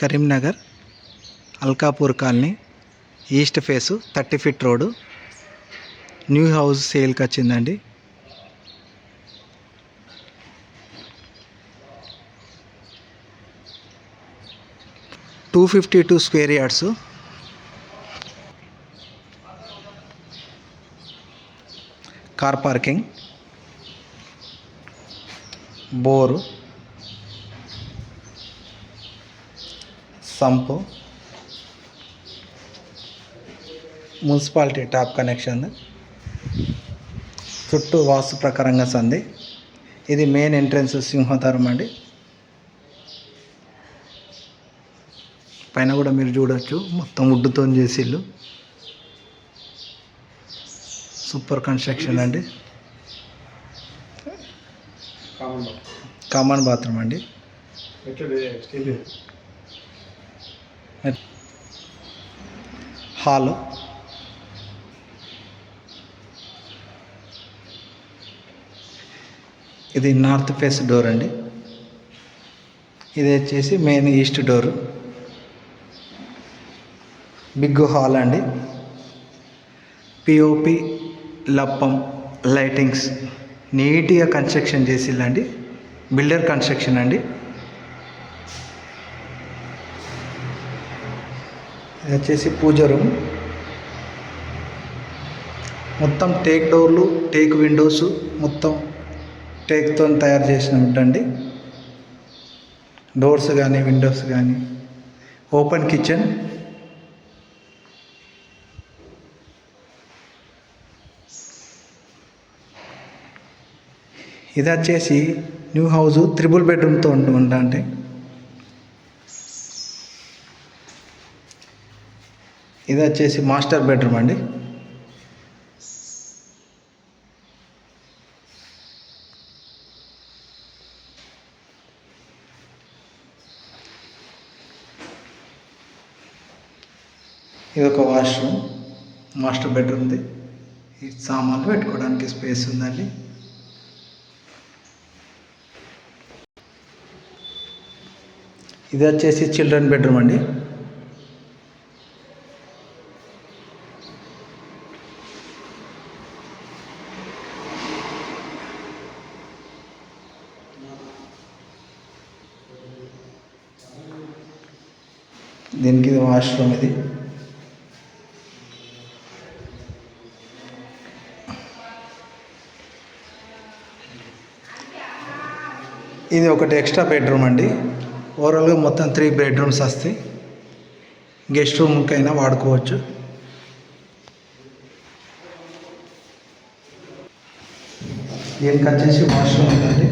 Karimnagar Alkapur colony east face thirty feet road new house సేల్కి వచ్చిందండి. Two fifty two square yards. Car parking. Bore. Sump. Municipality tap connection. చుట్టూ వాస్తు ప్రకారంగా సంది ఇది main entrance సింహద్వారం అండి. పైన కూడా మీరు చూడొచ్చు. మొత్తం వుడ్తో చేసిల్లు. సూపర్ కన్స్ట్రక్షన్ అండి. కామన్ బాత్రూమ్ అండి. హాలు. ఇది నార్త్ ఫేస్ డోర్ అండి. ఇది వచ్చేసి main east door. Big hall అండి. పిఓపి లప్పం లైటింగ్స్. నీట్గా కన్స్ట్రక్షన్ చేసిల్లండి. బిల్డర్ కన్స్ట్రక్షన్ అండి. ఇది వచ్చేసి పూజ రూమ్. మొత్తం టేక్ డోర్లు టేక్ విండోస్ మొత్తం టేక్తో తయారు చేసిన ఉంటండి డోర్స్ కానీ విండోస్ కానీ ఓపెన్ కిచెన్ ఇది వచ్చేసి న్యూ హౌస్ త్రిబుల్ బెడ్రూమ్తో ఉంటుందంటే ఇది వచ్చేసి మాస్టర్ బెడ్రూమ్ అండి. ఇది ఒక వాష్రూమ్ మాస్టర్ బెడ్రూమ్ది ఈ సామాన్లు పెట్టుకోవడానికి స్పేస్ ఉందండి. ఇది వచ్చేసి చిల్డ్రన్ బెడ్రూమ్ అండి. దీనికి ఇది వాష్రూమ్ ఇది. ఇది ఒకటి ఎక్స్ట్రా బెడ్రూమ్ అండి. ఓవరాల్గా మొత్తం త్రీ బెడ్రూమ్స్ వస్తాయి. గెస్ట్ రూమ్కైనా వాడుకోవచ్చు. దీనికి వచ్చేసి వాష్రూమ్ ఉందండి.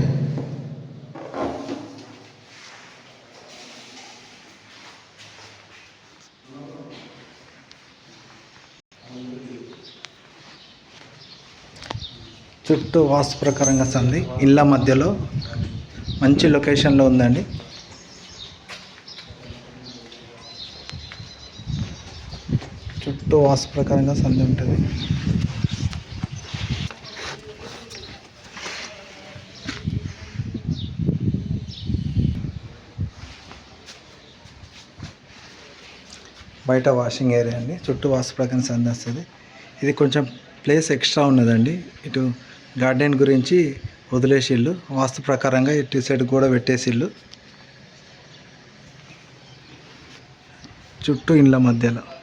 చుట్టూ వాస్తు ప్రకారంగా సంది ఇళ్ళ మధ్యలో. మంచి లొకేషన్లో ఉందండి. చుట్టూ వాస్తు ప్రకారంగా సంది ఉంటుంది. బయట వాషింగ్ ఏరియా అండి. చుట్టూ వాస్తు ప్రకారం సంది వస్తుంది. ఇది కొంచెం ప్లేస్ ఎక్స్ట్రా ఉన్నదండి. ఇటు గార్డెన్ గురించి వదిలేసిళ్ళు. వాస్తు ప్రకారంగా ఇటు సైడ్ కూడా పెట్టేసిళ్ళు. చుట్టూ ఇండ్ల మధ్యలో.